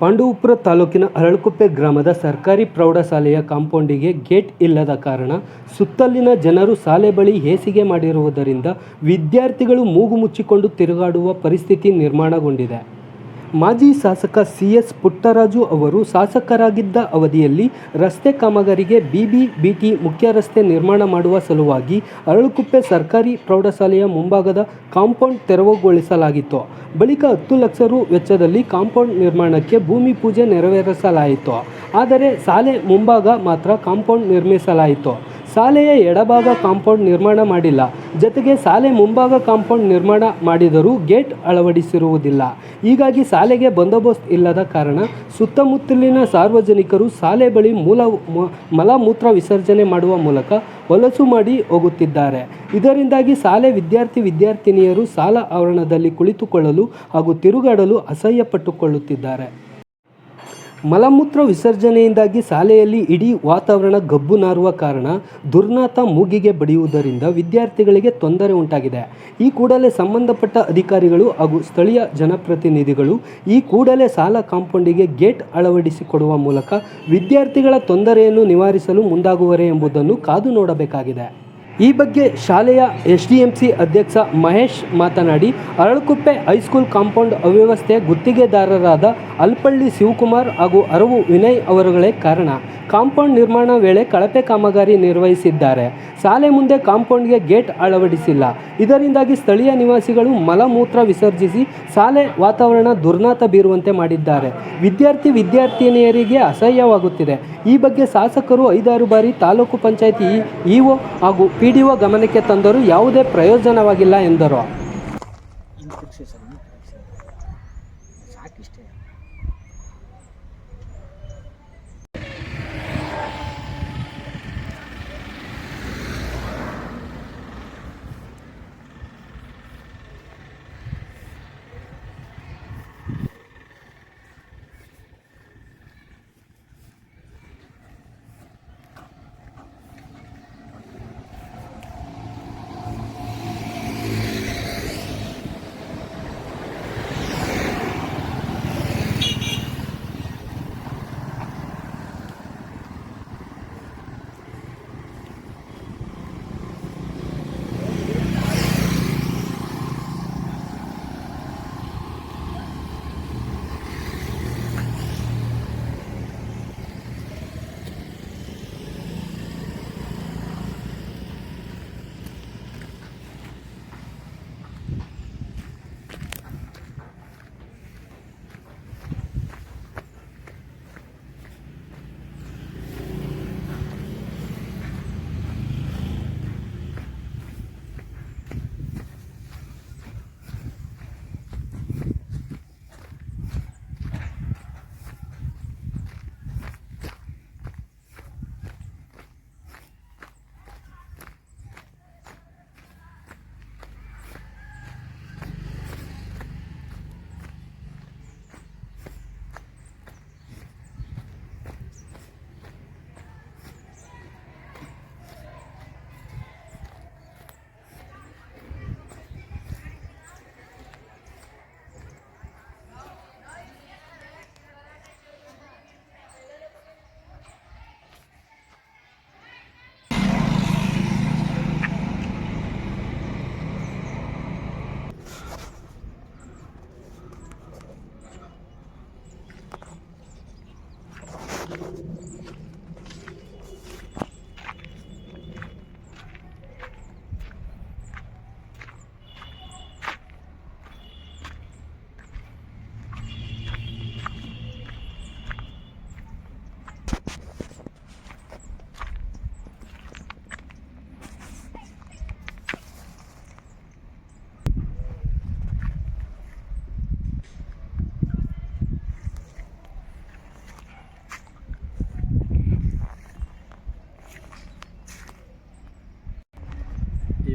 ಪಾಂಡವಪುರ ತಾಲೂಕಿನ ಅರಳಕುಪ್ಪೆ ಗ್ರಾಮದ ಸರ್ಕಾರಿ ಪ್ರೌಢಶಾಲೆಯ ಕಾಂಪೌಂಡಿಗೆ ಗೇಟ್ ಇಲ್ಲದ ಕಾರಣ ಸುತ್ತಲಿನ ಜನರು ಶಾಲೆ ಬಳಿ ಹೇಸಿಗೆ ಮಾಡಿರುವುದರಿಂದ ವಿದ್ಯಾರ್ಥಿಗಳು ಮೂಗು ಮುಚ್ಚಿಕೊಂಡು ತಿರುಗಾಡುವ ಪರಿಸ್ಥಿತಿ ನಿರ್ಮಾಣಗೊಂಡಿದೆ. ಮಾಜಿ ಶಾಸಕ ಸಿ ಎಸ್ ಪುಟ್ಟರಾಜು ಅವರು ಶಾಸಕರಾಗಿದ್ದ ಅವಧಿಯಲ್ಲಿ ರಸ್ತೆ ಕಾಮಗಾರಿಗೆ ಬಿಬಿಬಿಟಿ ಮುಖ್ಯ ರಸ್ತೆ ನಿರ್ಮಾಣ ಮಾಡುವ ಸಲುವಾಗಿ ಅರಳುಕುಪ್ಪೆ ಸರ್ಕಾರಿ ಪ್ರೌಢಶಾಲೆಯ ಮುಂಭಾಗದ ಕಾಂಪೌಂಡ್ ತೆರವುಗೊಳಿಸಲಾಗಿತ್ತು. ಬಳಿಕ ಹತ್ತು ಲಕ್ಷ ರು ವೆಚ್ಚದಲ್ಲಿ ಕಾಂಪೌಂಡ್ ನಿರ್ಮಾಣಕ್ಕೆ ಭೂಮಿ ಪೂಜೆ ನೆರವೇರಿಸಲಾಯಿತು. ಆದರೆ ಶಾಲೆ ಮುಂಭಾಗ ಮಾತ್ರ ಕಾಂಪೌಂಡ್ ನಿರ್ಮಿಸಲಾಯಿತು. ಶಾಲೆಯ ಎಡಭಾಗ ಕಾಂಪೌಂಡ್ ನಿರ್ಮಾಣ ಮಾಡಿಲ್ಲ. ಜೊತೆಗೆ ಶಾಲೆ ಮುಂಭಾಗ ಕಾಂಪೌಂಡ್ ನಿರ್ಮಾಣ ಮಾಡಿದರೂ ಗೇಟ್ ಅಳವಡಿಸಿರುವುದಿಲ್ಲ. ಹೀಗಾಗಿ ಶಾಲೆಗೆ ಬಂದೋಬಸ್ತ್ ಇಲ್ಲದ ಕಾರಣ ಸುತ್ತಮುತ್ತಲಿನ ಸಾರ್ವಜನಿಕರು ಶಾಲೆ ಬಳಿ ಮೂಲ ಮಲಮೂತ್ರ ವಿಸರ್ಜನೆ ಮಾಡುವ ಮೂಲಕ ಹೊಲಸು ಮಾಡಿ ಹೋಗುತ್ತಿದ್ದಾರೆ. ಇದರಿಂದಾಗಿ ಶಾಲೆ ವಿದ್ಯಾರ್ಥಿ ವಿದ್ಯಾರ್ಥಿನಿಯರು ಶಾಲಾ ಆವರಣದಲ್ಲಿ ಕುಳಿತುಕೊಳ್ಳಲು ಹಾಗೂ ತಿರುಗಾಡಲು ಅಸಹ್ಯಪಟ್ಟುಕೊಳ್ಳುತ್ತಿದ್ದಾರೆ. ಮಲಮೂತ್ರ ವಿಸರ್ಜನೆಯಿಂದಾಗಿ ಶಾಲೆಯಲ್ಲಿ ಇಡೀ ವಾತಾವರಣ ಗಬ್ಬು ನಾರುವ ಕಾರಣ ದುರ್ನಾತ ಮೂಗಿಗೆ ಬಡಿಯುವುದರಿಂದ ವಿದ್ಯಾರ್ಥಿಗಳಿಗೆ ತೊಂದರೆ ಉಂಟಾಗಿದೆ. ಈ ಕೂಡಲೇ ಸಂಬಂಧಪಟ್ಟ ಅಧಿಕಾರಿಗಳು ಹಾಗೂ ಸ್ಥಳೀಯ ಜನಪ್ರತಿನಿಧಿಗಳು ಈ ಕೂಡಲೇ ಶಾಲಾ ಕಾಂಪೌಂಡಿಗೆ ಗೇಟ್ ಅಳವಡಿಸಿಕೊಡುವ ಮೂಲಕ ವಿದ್ಯಾರ್ಥಿಗಳ ತೊಂದರೆಯನ್ನು ನಿವಾರಿಸಲು ಮುಂದಾಗುವರೇ ಎಂಬುದನ್ನು ಕಾದು ನೋಡಬೇಕಾಗಿದೆ. ಈ ಬಗ್ಗೆ ಶಾಲೆಯ ಎಸ್ ಡಿ ಎಂ ಸಿ ಅಧ್ಯಕ್ಷ ಮಹೇಶ್ ಮಾತನಾಡಿ, ಅರಳುಕುಪ್ಪೆ ಹೈಸ್ಕೂಲ್ ಕಾಂಪೌಂಡ್ ಅವ್ಯವಸ್ಥೆ ಗುತ್ತಿಗೆದಾರರಾದ ಅಲ್ಪಳ್ಳಿ ಶಿವಕುಮಾರ್ ಹಾಗೂ ಅರವು ವಿನಯ್ ಅವರುಗಳೇ ಕಾರಣ. ಕಾಂಪೌಂಡ್ ನಿರ್ಮಾಣ ವೇಳೆ ಕಳಪೆ ಕಾಮಗಾರಿ ನಿರ್ವಹಿಸಿದ್ದಾರೆ. ಶಾಲೆ ಮುಂದೆ ಕಾಂಪೌಂಡ್ಗೆ ಗೇಟ್ ಅಳವಡಿಸಿಲ್ಲ. ಇದರಿಂದಾಗಿ ಸ್ಥಳೀಯ ನಿವಾಸಿಗಳು ಮಲಮೂತ್ರ ವಿಸರ್ಜಿಸಿ ಶಾಲೆ ವಾತಾವರಣ ದುರ್ನಾತ ಬೀರುವಂತೆ ಮಾಡಿದ್ದಾರೆ. ವಿದ್ಯಾರ್ಥಿ ವಿದ್ಯಾರ್ಥಿನಿಯರಿಗೆ ಅಸಹ್ಯವಾಗುತ್ತಿದೆ. ಈ ಬಗ್ಗೆ ಶಾಸಕರು ಐದಾರು ಬಾರಿ ತಾಲೂಕು ಪಂಚಾಯತಿ ಇಒ ಹಾಗೂ ಪಿ ಒ ಗಮನಕ್ಕೆ ತಂದರೂ ಯಾವುದೇ ಪ್ರಯೋಜನವಾಗಿಲ್ಲ ಎಂದರು.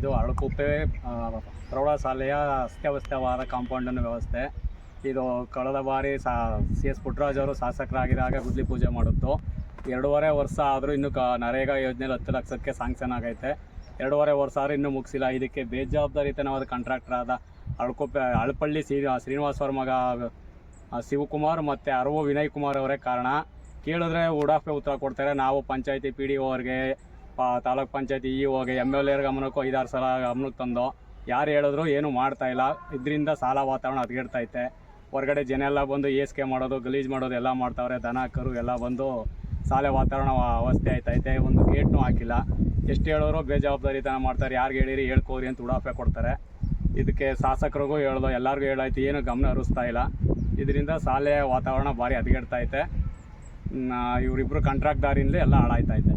ಇದು ಅಳಕುಪ್ಪೆ ಪ್ರೌಢಶಾಲೆಯ ಅಸ್ತವ್ಯಸ್ತವಾದ ಕಾಂಪೌಂಡನ್ನು ವ್ಯವಸ್ಥೆ. ಇದು ಕಳೆದ ಬಾರಿ ಸಾ, ಸಿ ಎಸ್ ಪುಟ್ಟರಾಜ್ ಅವರು ಶಾಸಕರಾಗಿದ್ದಾಗ ಗುದ್ಲಿ ಪೂಜೆ ಮಾಡಿತ್ತು. ಎರಡೂವರೆ ವರ್ಷ ಆದರೂ ಇನ್ನೂ ಕ, ನರೇಗಾ ಯೋಜನೆಯಲ್ಲಿ ಹತ್ತು ಲಕ್ಷಕ್ಕೆ ಸ್ಯಾಂಕ್ಷನ್ ಆಗೈತೆ. ಎರಡೂವರೆ ವರ್ಷ ಆದರೂ ಇನ್ನೂ ಮುಗಿಸಿಲ್ಲ. ಇದಕ್ಕೆ ಬೇಜವಾಬ್ದಾರಿತನವಾದ ಕಾಂಟ್ರಾಕ್ಟರ್ ಆದ ಅಳ್ಕೊಪ್ಪೆ, ಅಳಪಳ್ಳಿ ಸಿ ಶ್ರೀನಿವಾಸ್ ಅವ್ರ ಮಗ ಶಿವಕುಮಾರ್ ಮತ್ತು ಅರವು ವಿನಯ್ ಕುಮಾರ್ ಅವರೇ ಕಾರಣ. ಕೇಳಿದ್ರೆ ಉಡಾಫೆ ಉತ್ತರ ಕೊಡ್ತಾರೆ. ನಾವು ಪಂಚಾಯಿತಿ ಪಿ ಡಿ ಅವ್ರಿಗೆ ತಾಲೂಕ್ ಪಂಚಾಯತಿ ಇ ಹೋಗಿ ಎಂ ಎಲ್ ಎರ್ ಗಮನಕ್ಕೂ ಐದಾರು ಸಲ ಗಮನಕ್ಕೆ ತಂದು ಯಾರು ಹೇಳಿದ್ರು ಏನು ಮಾಡ್ತಾ ಇಲ್ಲ. ಇದರಿಂದ ಸಾಲ ವಾತಾವರಣ ಹದಗೆಡ್ತೈತೆ ಹೊರಗಡೆ ಜನ ಎಲ್ಲ ಬಂದು ಏಸ್ಕೆ ಮಾಡೋದು, ಗಲೀಜು ಮಾಡೋದು ಎಲ್ಲ ಮಾಡ್ತಾವ್ರೆ. ದನ, ಕರು ಎಲ್ಲ ಬಂದು ಸಾಲೆ ವಾತಾವರಣ ಅವಸ್ಥೆ ಆಯ್ತೈತೆ ಒಂದು ಗೇಟ್ನೂ ಹಾಕಿಲ್ಲ. ಎಷ್ಟು ಹೇಳೋರು ಬೇಜವಾಬ್ದಾರಿತನ ಮಾಡ್ತಾರೆ. ಯಾರಿಗೆ ಹೇಳಿರಿ, ಹೇಳ್ಕೋರಿ ಅಂತ ಉಡಾಫೆ ಕೊಡ್ತಾರೆ. ಇದಕ್ಕೆ ಶಾಸಕರಿಗೂ ಹೇಳ್ದು, ಎಲ್ಲರಿಗೂ ಹೇಳಾಯ್ತು ಏನು ಗಮನ ಹರಿಸ್ತಾ ಇಲ್ಲ. ಇದರಿಂದ ಸಾಲೆ ವಾತಾವರಣ ಭಾರಿ ಹದಗೆಡ್ತೈತೆ ಇವರಿಬ್ಬರು ಕಾಂಟ್ರಾಕ್ಟ್ದಾರಿಂದಲೇ ಎಲ್ಲ ಹಾಳಾಯ್ತೈತೆ